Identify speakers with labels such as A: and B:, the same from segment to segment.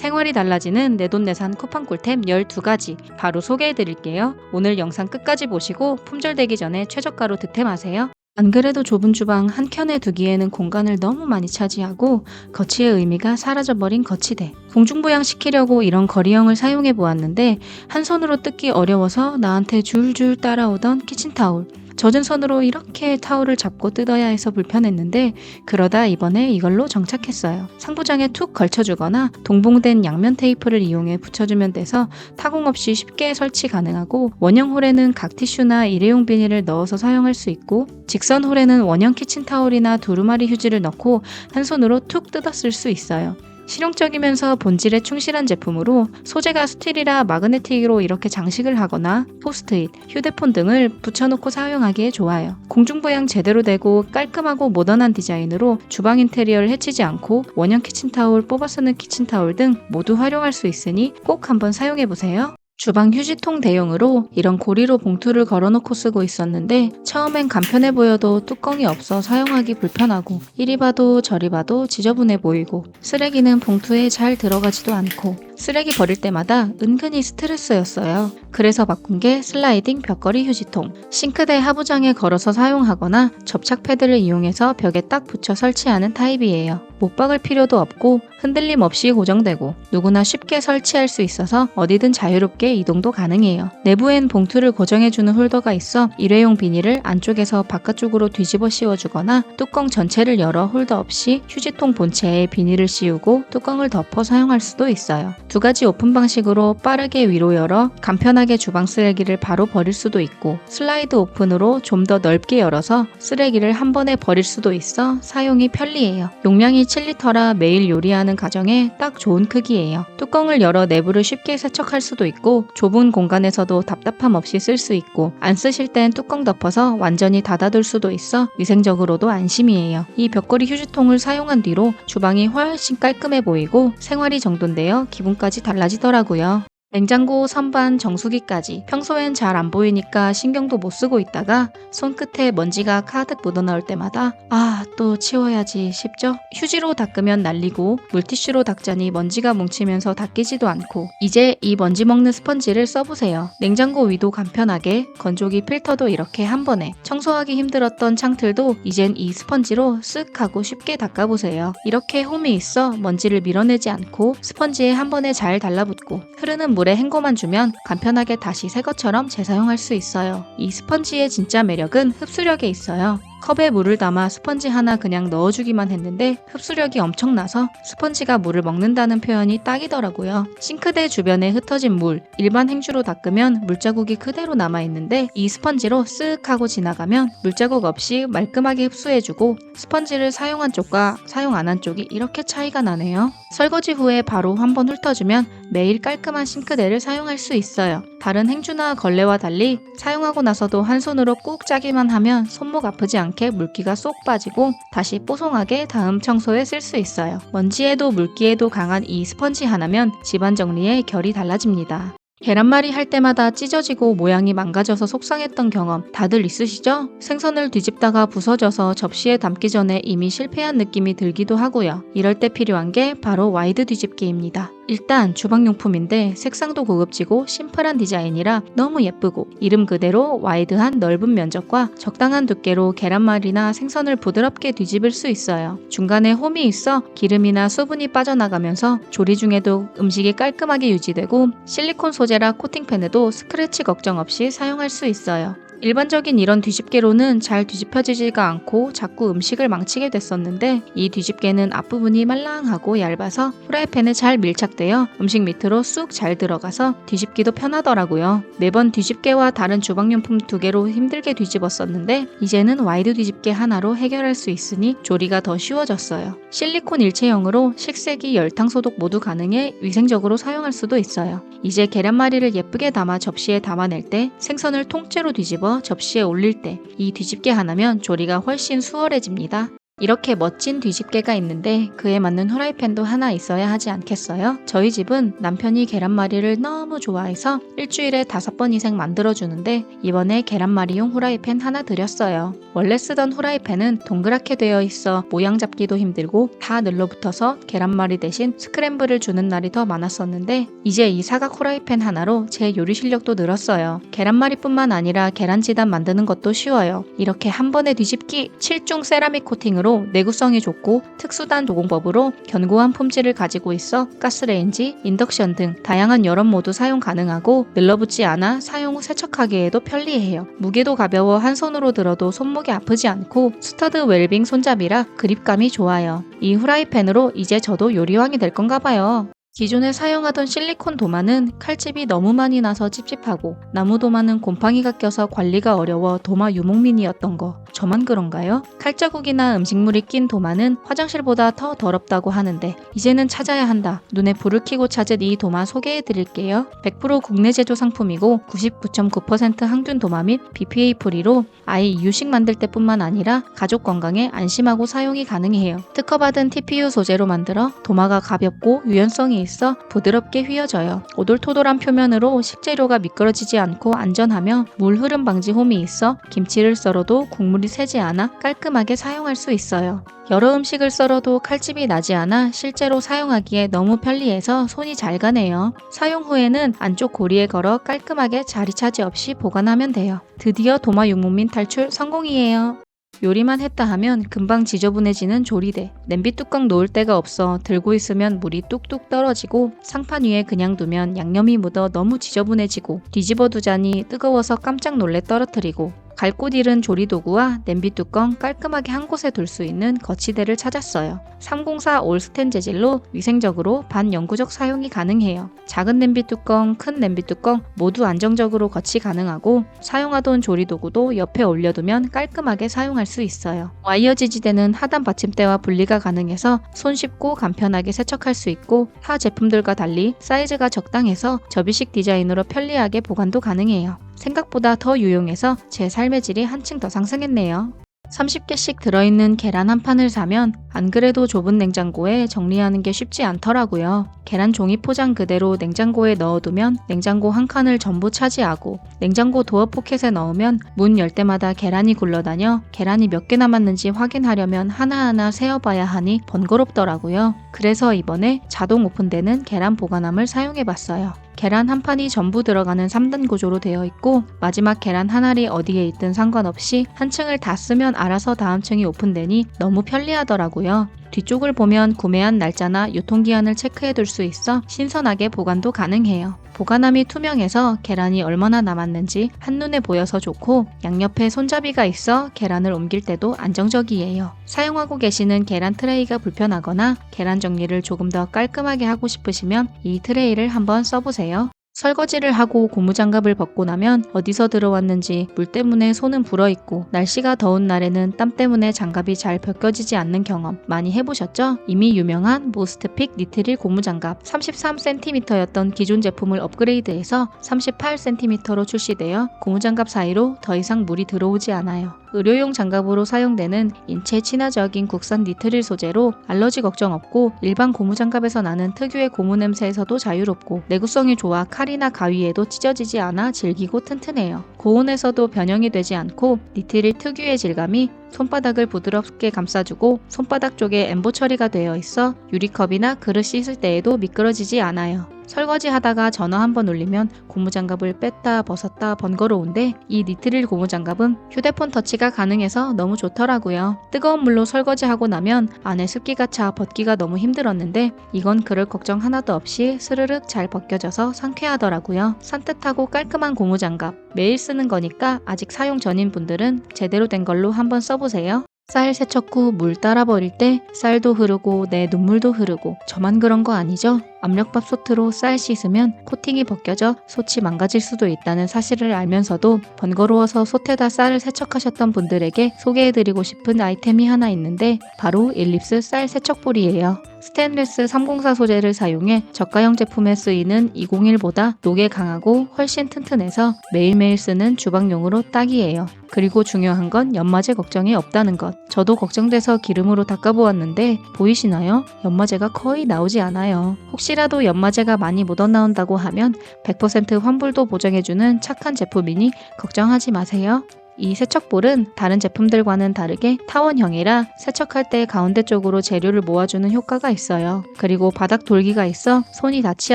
A: 생활이 달라지는 내돈내산 쿠팡 꿀템 12가지 바로 소개해 드릴게요. 오늘 영상 끝까지 보시고 품절되기 전에 최저가로 득템하세요. 안 그래도 좁은 주방 한 켠에 두기에는 공간을 너무 많이 차지하고 거치의 의미가 사라져버린 거치대. 공중부양 시키려고 이런 거리형을 사용해 보았는데 한 손으로 뜯기 어려워서 나한테 줄줄 따라오던 키친타올. 젖은 손으로 이렇게 타올을 잡고 뜯어야 해서 불편했는데 그러다 이번에 이걸로 정착했어요. 상부장에 툭 걸쳐주거나 동봉된 양면 테이프를 이용해 붙여주면 돼서 타공 없이 쉽게 설치 가능하고 원형 홀에는 각 티슈나 일회용 비닐을 넣어서 사용할 수 있고 직선 홀에는 원형 키친타올이나 두루마리 휴지를 넣고 한 손으로 툭쓸수 있어요. 실용적이면서 본질에 충실한 제품으로 소재가 스틸이라 마그네틱으로 이렇게 장식을 하거나 포스트잇, 휴대폰 등을 붙여놓고 사용하기에 좋아요. 공중부양 제대로 되고 깔끔하고 모던한 디자인으로 주방 인테리어를 해치지 않고 원형 키친타올, 뽑아 쓰는 키친타올 등 모두 활용할 수 있으니 꼭 한번 사용해보세요. 주방 휴지통 대용으로 이런 고리로 봉투를 걸어놓고 쓰고 있었는데 처음엔 간편해 보여도 뚜껑이 없어 사용하기 불편하고 이리 봐도 저리 봐도 지저분해 보이고 쓰레기는 봉투에 잘 들어가지도 않고 쓰레기 버릴 때마다 은근히 스트레스였어요. 그래서 바꾼 게 슬라이딩 벽걸이 휴지통. 싱크대 하부장에 걸어서 사용하거나 접착 패드를 이용해서 벽에 딱 붙여 설치하는 타입이에요. 못 박을 필요도 없고 흔들림 없이 고정되고 누구나 쉽게 설치할 수 있어서 어디든 자유롭게 이동도 가능해요. 내부엔 봉투를 고정해주는 홀더가 있어 일회용 비닐을 안쪽에서 바깥쪽으로 뒤집어 씌워주거나 뚜껑 전체를 열어 홀더 없이 휴지통 본체에 비닐을 씌우고 뚜껑을 덮어 사용할 수도 있어요. 두 가지 오픈 방식으로 빠르게 위로 열어 간편하게 주방 쓰레기를 바로 버릴 수도 있고 슬라이드 오픈으로 좀 더 넓게 열어서 쓰레기를 한 번에 버릴 수도 있어 사용이 편리해요. 용량이 7리터라 매일 요리하는 가정에 딱 좋은 크기예요. 뚜껑을 열어 내부를 쉽게 세척할 수도 있고 좁은 공간에서도 답답함 없이 쓸 수 있고 안 쓰실 땐 뚜껑 덮어서 완전히 닫아둘 수도 있어 위생적으로도 안심이에요. 이 벽걸이 휴지통을 사용한 뒤로 주방이 훨씬 깔끔해 보이고 생활이 정돈되어 기분 까지 달라지더라고요. 냉장고, 선반, 정수기까지 평소엔 잘 안 보이니까 신경도 못 쓰고 있다가 손끝에 먼지가 가득 묻어나올 때마다 아, 또 치워야지 싶죠? 휴지로 닦으면 날리고 물티슈로 닦자니 먼지가 뭉치면서 닦이지도 않고 이제 이 먼지 먹는 스펀지를 써보세요. 냉장고 위도 간편하게 건조기 필터도 이렇게 한 번에 청소하기 힘들었던 창틀도 이젠 이 스펀지로 쓱 하고 쉽게 닦아보세요. 이렇게 홈이 있어 먼지를 밀어내지 않고 스펀지에 한 번에 잘 달라붙고 흐르는 물에 헹궈만 주면 간편하게 다시 새 것처럼 재사용할 수 있어요. 이 스펀지의 진짜 매력은 흡수력에 있어요. 컵에 물을 담아 스펀지 하나 그냥 넣어주기만 했는데 흡수력이 엄청나서 스펀지가 물을 먹는다는 표현이 딱이더라고요. 싱크대 주변에 흩어진 물, 일반 행주로 닦으면 물자국이 그대로 남아있는데 이 스펀지로 쓱 하고 지나가면 물자국 없이 말끔하게 흡수해주고 스펀지를 사용한 쪽과 사용 안 한 쪽이 이렇게 차이가 나네요. 설거지 후에 바로 한번 훑어주면 매일 깔끔한 싱크대를 사용할 수 있어요. 다른 행주나 걸레와 달리 사용하고 나서도 한 손으로 꾹 짜기만 하면 손목 아프지 않게 물기가 쏙 빠지고 다시 뽀송하게 다음 청소에 쓸 수 있어요. 먼지에도 물기에도 강한 이 스펀지 하나면 집안 정리에 결이 달라집니다. 계란말이 할 때마다 찢어지고 모양이 망가져서 속상했던 경험 다들 있으시죠? 생선을 뒤집다가 부서져서 접시에 담기 전에 이미 실패한 느낌이 들기도 하고요. 이럴 때 필요한 게 바로 와이드 뒤집기입니다. 일단 주방용품인데 색상도 고급지고 심플한 디자인이라 너무 예쁘고 이름 그대로 와이드한 넓은 면적과 적당한 두께로 계란말이나 생선을 부드럽게 뒤집을 수 있어요. 중간에 홈이 있어 기름이나 수분이 빠져나가면서 조리 중에도 음식이 깔끔하게 유지되고 실리콘 소재라 코팅팬에도 스크래치 걱정 없이 사용할 수 있어요. 일반적인 이런 뒤집개로는 잘 뒤집혀지지가 않고 자꾸 음식을 망치게 됐었는데 이 뒤집개는 앞부분이 말랑하고 얇아서 프라이팬에 잘 밀착되어 음식 밑으로 쑥 잘 들어가서 뒤집기도 편하더라고요. 매번 뒤집개와 다른 주방용품 두 개로 힘들게 뒤집었었는데 이제는 와이드 뒤집개 하나로 해결할 수 있으니 조리가 더 쉬워졌어요. 실리콘 일체형으로 식세기, 열탕 소독 모두 가능해 위생적으로 사용할 수도 있어요. 이제 계란말이를 예쁘게 담아 접시에 담아낼 때 생선을 통째로 뒤집어 접시에 올릴 때 이 뒤집개 하나면 조리가 훨씬 수월해집니다. 이렇게 멋진 뒤집개가 있는데 그에 맞는 후라이팬도 하나 있어야 하지 않겠어요? 저희 집은 남편이 계란말이를 너무 좋아해서 일주일에 다섯 번 이상 만들어주는데 이번에 계란말이용 후라이팬 하나 드렸어요. 원래 쓰던 후라이팬은 동그랗게 되어 있어 모양 잡기도 힘들고 다 늘러붙어서 계란말이 대신 스크램블을 주는 날이 더 많았었는데 이제 이 사각 후라이팬 하나로 제 요리 실력도 늘었어요. 계란말이뿐만 아니라 계란지단 만드는 것도 쉬워요. 이렇게 한 번에 뒤집기 7중 세라믹 코팅으로 내구성이 좋고 특수단 도공법으로 견고한 품질을 가지고 있어 가스레인지, 인덕션 등 다양한 여러 모두 사용 가능하고 늘러붙지 않아 사용 후 세척하기에도 편리해요. 무게도 가벼워 한 손으로 들어도 손목이 아프지 않고 스터드 웰빙 손잡이라 그립감이 좋아요. 이 후라이팬으로 이제 저도 요리왕이 될 건가 봐요. 기존에 사용하던 실리콘 도마는 칼집이 너무 많이 나서 찝찝하고 나무 도마는 곰팡이가 껴서 관리가 어려워 도마 유목민이었던 거 저만 그런가요? 칼자국이나 음식물이 낀 도마는 화장실보다 더 더럽다고 하는데 이제는 찾아야 한다. 눈에 불을 켜고 찾은 이 도마 소개해 드릴게요. 100% 국내 제조 상품이고 99.9% 항균 도마 및 BPA 프리로 아이 이유식 만들 때뿐만 아니라 가족 건강에 안심하고 사용이 가능해요. 특허받은 TPU 소재로 만들어 도마가 가볍고 유연성이 있어 부드럽게 휘어져요. 오돌토돌한 표면으로 식재료가 미끄러지지 않고 안전하며 물 흐름 방지 홈이 있어 김치를 썰어도 국물이 새지 않아 깔끔하게 사용할 수 있어요. 여러 음식을 썰어도 칼집이 나지 않아 실제로 사용하기에 너무 편리해서 손이 잘 가네요. 사용 후에는 안쪽 고리에 걸어 깔끔하게 자리 차지 없이 보관하면 돼요. 드디어 도마 유목민 탈출 성공이에요. 요리만 했다 하면 금방 지저분해지는 조리대. 냄비 뚜껑 놓을 데가 없어 들고 있으면 물이 뚝뚝 떨어지고 상판 위에 그냥 두면 양념이 묻어 너무 지저분해지고 뒤집어 두자니 뜨거워서 깜짝 놀래 떨어뜨리고 갈 곳 잃은 조리도구와 냄비 뚜껑 깔끔하게 한 곳에 둘 수 있는 거치대를 찾았어요. 304 올스텐 재질로 위생적으로 반영구적 사용이 가능해요. 작은 냄비 뚜껑, 큰 냄비 뚜껑 모두 안정적으로 거치 가능하고 사용하던 조리도구도 옆에 올려두면 깔끔하게 사용할 수 있어요. 와이어 지지대는 하단 받침대와 분리가 가능해서 손쉽고 간편하게 세척할 수 있고 타 제품들과 달리 사이즈가 적당해서 접이식 디자인으로 편리하게 보관도 가능해요. 생각보다 더 유용해서 제 삶의 질이 한층 더 상승했네요. 30개씩 들어있는 계란 한 판을 사면 안 그래도 좁은 냉장고에 정리하는 게 쉽지 않더라고요. 계란 종이 포장 그대로 냉장고에 넣어두면 냉장고 한 칸을 전부 차지하고 냉장고 도어 포켓에 넣으면 문 열 때마다 계란이 굴러다녀 계란이 몇 개 남았는지 확인하려면 하나하나 세어봐야 하니 번거롭더라고요. 그래서 이번에 자동 오픈되는 계란 보관함을 사용해봤어요. 계란 한 판이 전부 들어가는 3단 구조로 되어 있고 마지막 계란 한 알이 어디에 있든 상관없이 한 층을 다 쓰면 알아서 다음 층이 오픈되니 너무 편리하더라고요. 뒤쪽을 보면 구매한 날짜나 유통기한을 체크해 둘 수 있어 신선하게 보관도 가능해요. 보관함이 투명해서 계란이 얼마나 남았는지 한눈에 보여서 좋고 양옆에 손잡이가 있어 계란을 옮길 때도 안정적이에요. 사용하고 계시는 계란 트레이가 불편하거나 계란 정리를 조금 더 깔끔하게 하고 싶으시면 이 트레이를 한번 써보세요. 설거지를 하고 고무장갑을 벗고 나면 어디서 들어왔는지 물 때문에 손은 불어있고 날씨가 더운 날에는 땀 때문에 장갑이 잘 벗겨지지 않는 경험 많이 해보셨죠? 이미 유명한 모스트픽 니트릴 고무장갑 33cm였던 기존 제품을 업그레이드해서 38cm로 출시되어 고무장갑 사이로 더 이상 물이 들어오지 않아요. 의료용 장갑으로 사용되는 인체 친화적인 국산 니트릴 소재로 알러지 걱정 없고 일반 고무 장갑에서 나는 특유의 고무 냄새에서도 자유롭고 내구성이 좋아 칼이나 가위에도 찢어지지 않아 질기고 튼튼해요. 고온에서도 변형이 되지 않고 니트릴 특유의 질감이 손바닥을 부드럽게 감싸주고 손바닥 쪽에 엠보 처리가 되어 있어 유리컵이나 그릇 씻을 때에도 미끄러지지 않아요. 설거지 하다가 전화 한 번 울리면 고무장갑을 뺐다 벗었다 번거로운데 이 니트릴 고무장갑은 휴대폰 터치가 가능해서 너무 좋더라고요. 뜨거운 물로 설거지하고 나면 안에 습기가 차 벗기가 너무 힘들었는데 이건 그럴 걱정 하나도 없이 스르륵 잘 벗겨져서 상쾌하더라고요. 산뜻하고 깔끔한 고무장갑 매일 쓰는 거니까 아직 사용 전인 분들은 제대로 된 걸로 한번 써보세요. 쌀 세척 후 물 따라 버릴 때 쌀도 흐르고 내 눈물도 흐르고 저만 그런 거 아니죠? 압력밥 소트로 쌀 씻으면 코팅이 벗겨져 솥이 망가질 수도 있다는 사실을 알면서도 번거로워서 솥에다 쌀을 세척하셨던 분들에게 소개해드리고 싶은 아이템이 하나 있는데 바로 일립스 쌀 세척볼이에요. 스테인리스 304 소재를 사용해 저가형 제품에 쓰이는 201보다 녹에 강하고 훨씬 튼튼해서 매일매일 쓰는 주방용으로 딱이에요. 그리고 중요한 건 연마제 걱정이 없다는 것. 저도 걱정돼서 기름으로 닦아보았는데 보이시나요? 연마제가 거의 나오지 않아요. 혹시 라도 연마제가 많이 묻어나온다고 하면 100% 환불도 보장해주는 착한 제품이니 걱정하지 마세요. 이 세척볼은 다른 제품들과는 다르게 타원형이라 세척할 때 가운데 쪽으로 재료를 모아주는 효과가 있어요. 그리고 바닥 돌기가 있어 손이 닿지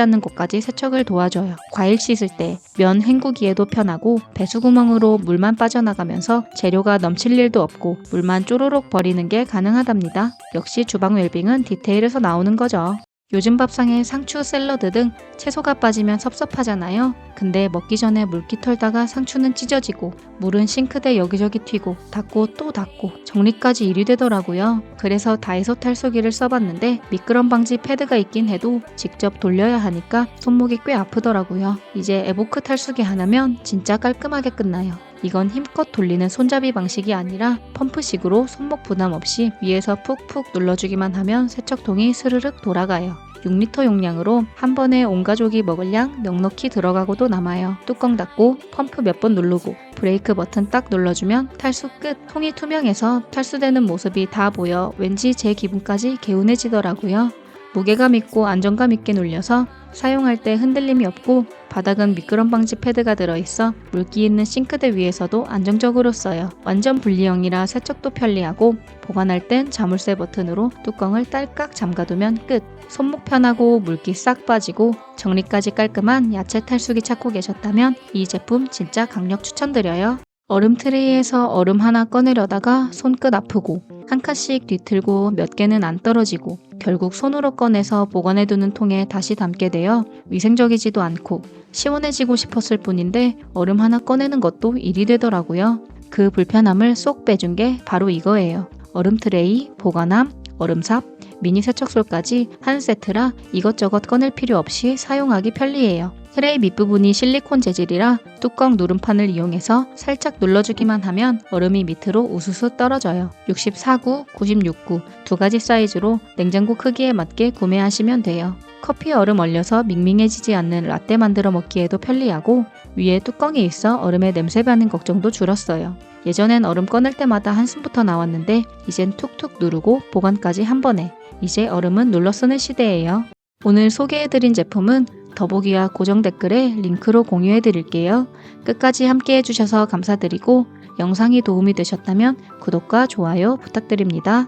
A: 않는 곳까지 세척을 도와줘요. 과일 씻을 때 면 헹구기에도 편하고 배수구멍으로 물만 빠져나가면서 재료가 넘칠 일도 없고 물만 쪼로록 버리는 게 가능하답니다. 역시 주방 웰빙은 디테일에서 나오는 거죠. 요즘 밥상에 상추, 샐러드 등 채소가 빠지면 섭섭하잖아요. 근데 먹기 전에 물기 털다가 상추는 찢어지고 물은 싱크대 여기저기 튀고 닦고 또 닦고 정리까지 일이 되더라고요. 그래서 다이소 탈수기를 써봤는데 미끄럼 방지 패드가 있긴 해도 직접 돌려야 하니까 손목이 꽤 아프더라고요. 이제 에보크 탈수기 하나면 진짜 깔끔하게 끝나요. 이건 힘껏 돌리는 손잡이 방식이 아니라 펌프식으로 손목 부담 없이 위에서 푹푹 눌러주기만 하면 세척통이 스르륵 돌아가요. 6리터 용량으로 한 번에 온 가족이 먹을 양 넉넉히 들어가고도 남아요. 뚜껑 닫고 펌프 몇 번 누르고 브레이크 버튼 딱 눌러주면 탈수 끝. 통이 투명해서 탈수되는 모습이 다 보여 왠지 제 기분까지 개운해지더라고요. 무게감 있고 안정감 있게 눌려서 사용할 때 흔들림이 없고 바닥은 미끄럼 방지 패드가 들어있어 물기 있는 싱크대 위에서도 안정적으로 써요. 완전 분리형이라 세척도 편리하고 보관할 땐 자물쇠 버튼으로 뚜껑을 딸깍 잠가두면 끝. 손목 편하고 물기 싹 빠지고 정리까지 깔끔한 야채 탈수기 찾고 계셨다면 이 제품 진짜 강력 추천드려요. 얼음 트레이에서 얼음 하나 꺼내려다가 손끝 아프고 한 칸씩 뒤틀고 몇 개는 안 떨어지고 결국 손으로 꺼내서 보관해두는 통에 다시 담게 되어 위생적이지도 않고 시원해지고 싶었을 뿐인데 얼음 하나 꺼내는 것도 일이 되더라고요. 그 불편함을 쏙 빼준 게 바로 이거예요. 얼음 트레이, 보관함, 얼음삽, 미니 세척솔까지 한 세트라 이것저것 꺼낼 필요 없이 사용하기 편리해요. 트레이 밑부분이 실리콘 재질이라 뚜껑 누름판을 이용해서 살짝 눌러주기만 하면 얼음이 밑으로 우수수 떨어져요. 64구, 96구 두 가지 사이즈로 냉장고 크기에 맞게 구매하시면 돼요. 커피 얼음 얼려서 밍밍해지지 않는 라떼 만들어 먹기에도 편리하고 위에 뚜껑이 있어 얼음에 냄새 배는 걱정도 줄었어요. 예전엔 얼음 꺼낼 때마다 한숨부터 나왔는데 이젠 툭툭 누르고 보관까지 한 번에 이제 얼음은 눌러 쓰는 시대예요. 오늘 소개해드린 제품은 더보기와 고정 댓글에 링크로 공유해 드릴게요. 끝까지 함께 해주셔서 감사드리고 영상이 도움이 되셨다면 구독과 좋아요 부탁드립니다.